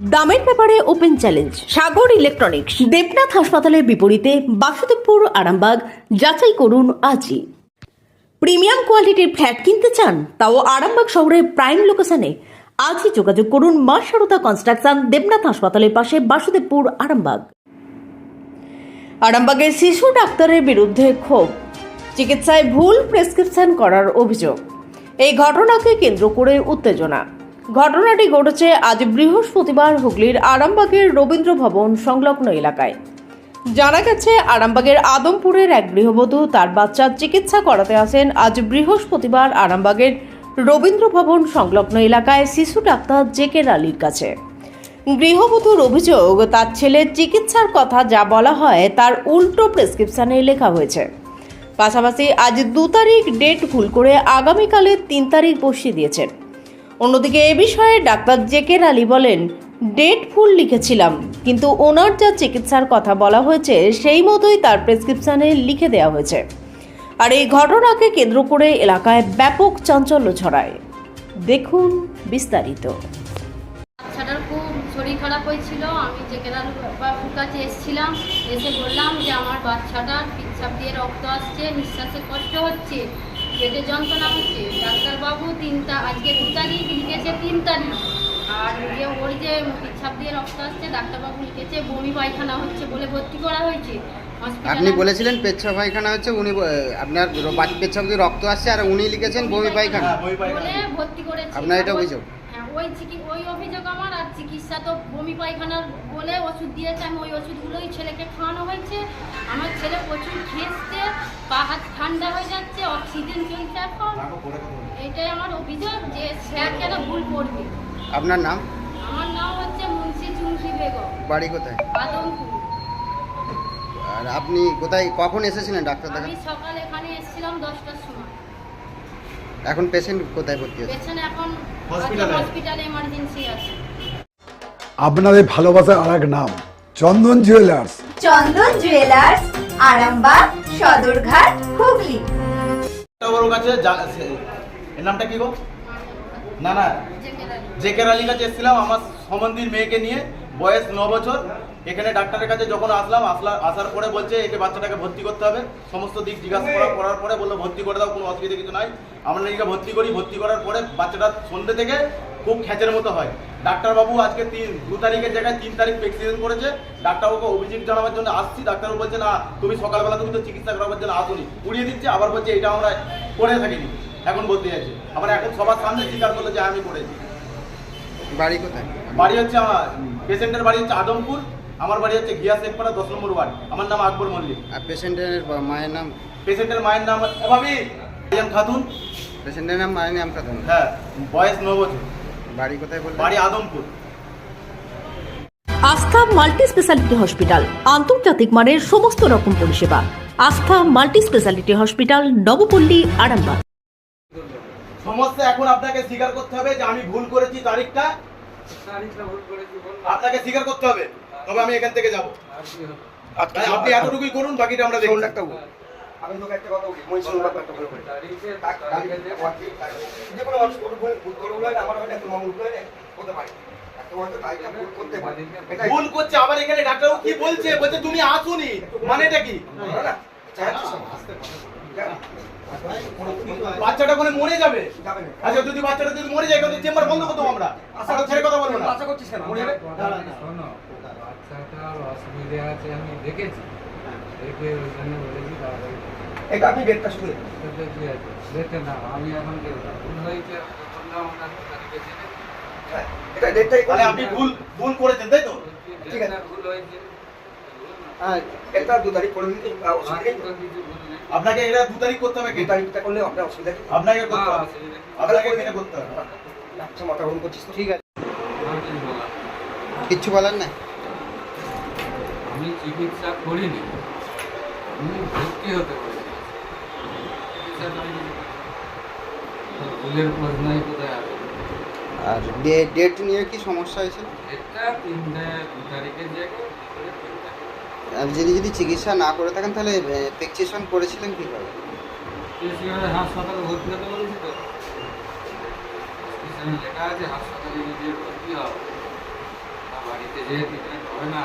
দামের ব্যাপারে open challenge Sagar electronics Debnath হাসপাতালের বিপরীতে বাসুদেবপুর, আরামবাগ, যাচাই করুন আজই। প্রিমিয়াম কোয়ালিটির ফ্ল্যাট কিনতে চান, তাও আরামবাগ শহরের প্রাইম লোকেশনে আজই যোগাযোগ করুন মা সারদা কনস্ট্রাকশন দেবনাথ হাসপাতালের পাশে বাসুদেবপুর, আরামবাগ। আরামবাগের শিশু ডাক্তারের বিরুদ্ধে ক্ষোভ, চিকিৎসায় ভুল প্রেসক্রিপশন করার অভিযোগ। এই ঘটনাকে কেন্দ্র করে উত্তেজনা। ঘটনাটি ঘটেছে আজ বৃহস্পতিবার হুগলির আরামবাগের রবীন্দ্র ভবন সংলগ্ন এলাকায়। জানা গেছে, আরামবাগের আদমপুরের এক গৃহবধূ তার বাচ্চার চিকিৎসা করাতে আসেন আজ বৃহস্পতিবার আরামবাগের রবীন্দ্র ভবন সংলগ্ন এলাকায় শিশু ডাক্তার জেকের আলীর কাছে। গৃহবধূর অভিযোগ, তার ছেলের চিকিৎসার কথা যা বলা হয় তার উল্টো প্রেসক্রিপশানে লেখা হয়েছে। পাশাপাশি আজ দু তারিখ ডেট ভুল করে আগামীকালের তিন তারিখ বসিয়ে দিয়েছেন। অন্যদিকে এ বিষয়ে ডাক্তার জেকের আলী বলেন, ডেট ভুল লিখেছিলাম, কিন্তু ওনার যা চিকিৎসার কথা বলা হয়েছে, সেই মতোই তার প্রেসক্রিপশানে লিখে দেওয়া হয়েছে। আর এই ঘটনাকে কেন্দ্র করে এলাকায় ব্যাপক চাঞ্চল্য ছড়ায়। দেখুন বিস্তারিত। বাচ্চাটার খুব শরীর খারাপ হয়েছিল, আমি যে কেরাল বাবুর কাছে এসেছিলাম, এসে বললাম যে আমার বাচ্চাটার পিচ্ছাপ দিয়ে রক্ত আসছে, নিঃশ্বাসে কষ্ট হচ্ছে। পেটে যন্ত্রণা হচ্ছে ডাক্তারবাবু তিনটা আজকে দু তারিখ লিখেছে তিন তারিখ। আর যে ওর যে পিচ্ছাপ দিয়ে রক্ত আসছে ডাক্তারবাবু লিখেছে বমি পায়খানা হচ্ছে বলে ভর্তি করা হয়েছে। আপনি বলেছিলেন পেচ্ছাপ পায়খানা হচ্ছে উনি আপনার পেচ্ছা পেচ্ছাপ দিয়ে রক্ত আসছে আর উনি লিখেছেন বমি পায়খানা। ভর্তি করেছে। আপনার এটা অভিযোগ? ওই চিকি- ওই অভিযোগ আমার আর চিকিৎসা তো বমি পায়খানার বলে ওষুধ দিয়েছে। আমি ওই ওষুধগুলোই ছেলেকে খাওয়ানো হয়েছে। আমার ছেলে প্রচুর খেসছে পা হাত ঠান্ডা হয়ে যাচ্ছে অক্সিজেন চলছে এখন। এটাই আমার অভিযোগ যে স্যার কেন ভুল করবে। আপনার নাম? আমার নাম হচ্ছে মুন্সি চুমকি বেগম। বাড়ি কোথায়? আদমপুর আর আপনি কোথায় কখন এসেছিলেন ডাক্তার আমি সকালে এখানে এসেছিলাম দশটার সময়। এখন পেশেন্ট কোথায় ভর্তি আছে পেছনে এখন হসপিটালে? হসপিটালে এমার্জেন্সি আছে। আপনাদের ভালোবাসার আর এক নাম চন্দন জুয়েলার্স চন্দন জুয়েলার্স আরামবাগ সদরঘাট হুগলি। ওর কাছে এর নামটা কি গো? না না। জেকের আলীর কাছে এসেছিলাম আমার সম্বন্ধীর মেয়েকে নিয়ে বয়স ন বছর। এখানে ডাক্তারের কাছে যখন আসলাম আসলা আসার পরে বলছে একে বাচ্চাটাকে ভর্তি করতে হবে। সমস্ত দিক জিজ্ঞাসা করা করার পরে বলল ভর্তি করে দাও কোনো অসুবিধা কিছু নাই। আমরা নিজেকে ভর্তি করি। ভর্তি করার পরে বাচ্চাটা সন্ধ্যে থেকে খুব খ্যাচের মতো হয়। ডাক্তারবাবু আজকে তিন দু তারিখের জায়গায় তিন তারিখ প্রেসক্রিপশন করেছে। ডাক্তারবাবুকে অভিযোগ জানাবার জন্য আসছি। ডাক্তারবাবু বলছে না তুমি সকালবেলা তুমি তো চিকিৎসা করাবার জন্য আসুনি। উড়িয়ে দিচ্ছে আবার বলছে এটা আমরা করে থাকিনি। এখন বলতে যাচ্ছে আবার এখন সবার সামনে স্বীকার করল যে আমি করেছি। বাড়ি কোথায়? বাড়ি হচ্ছে আমার পেশেন্টের বাড়ি হচ্ছে আদমপুর। আমার বাড়ি হচ্ছে গিয়া শেখপাড়া দশ নম্বর ওয়ার্ড। আমার নাম আকবর মল্লিক। আর পেশেন্টের মায়ের নাম? পেশেন্টের মায়ের নাম ভাবি আইয়াম খাতুন। পেশেন্টের নাম মায়ের নাম কথা হ্যাঁ বয়স ন বছর। বাড়ি কোথায় বললেন? বাড়ি আদমপুর। আস্থা মাল্টি স্পেশালিটি হসপিটাল আন্তর্জাতিক মানের সমস্ত রকম পরিষেবা। Astha multi speciality hospital Nabapalli Arambagh. সমস্যা এখন আপনাকে স্বীকার করতে হবে যে আমি ভুল করেছি তারিখটা। আপনাকে স্বীকার করতে হবে। তবে আমি এখান থেকে যাব আপনি এতটুকুই করুন বাকিটা আমরা দেখুন আমি তোকে একটা কথা বলি মহিষ একটা কথা বলে যে কোনো মানুষ ভুল ভুল করে বলে আমার হয় না মামুল করে হতে পারে একটা হয়তো তারিখটা ভুল এটা করছে আবার এখানে ডাক্তারবাবু কি বলছে বলছে তুমি আসুনি মানেটা কি বাচ্চাটা ওখানে মরে যাবে যাবে আচ্ছা যদি বাচ্চাটা যদি মরে যায় চেম্বার বন্ধ করতে আমরা আশা ছেড়ে কথা বলব না আশা করছিস কেন মরে যাবে শোনো অসুবিধে আছে আমি দেখেছি। দেখে ওই জন্য বলেছি তাড়াতাড়ি এটা আপনি আছে? না আমি এখন ভুল হয়েছে বললাম আমরা তারিখে জেনে। হ্যাঁ, এটা ডেটটাই তাহলে আপনি ভুল ভুল করেছেন তাই তো? ঠিক আছে। ভুল হয়েছে হ্যাঁ এটা দু তারিখ করে দিতে আপনাকে এটা দু তারিখ করতে হবে কি? তারিখটা করলে আপনার অসুবিধা নেই। আপনাকে করতে না, হবে। আপনাকে এখানে করতে হবে। আচ্ছা মাথা গরম করছিস তো? ঠিক আছে। কিচ্ছু বলার নাই? আমি চিকিৎসা করিনি। আমি ভর্তি হতে পারি ভুলের প্রশ্নই কোথায় আছে? আর ডেট নিয়ে কি সমস্যা হয়েছিল এটা তিনটে দু তারিখের জায়গায়। আর যদি যদি চিকিৎসা না করে থাকেন তাহলে প্রেসক্রিপশন করেছিলেন কীভাবে? হাসপাতালে ভর্তি হতে বলেছি তো। লেখা আছে হাসপাতালে যদি ভর্তি হও। বাড়িতে যেয়ে ট্রিটমেন্ট হবে না।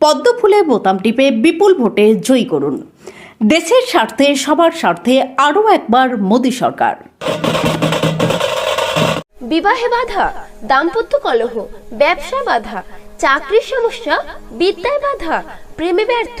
পদ্মফুলে বোতাম টিপে বিপুল ভোটে জয়ী করুন। দেশের স্বার্থে, সবার স্বার্থে আরও একবার মোদী সরকার। বিবাহে বাধা, দাম্পত্য কলহ, ব্যবসা বাধা, চাকরির সমস্যা, বিদ্যায় বাধা, প্রেমে ব্যর্থ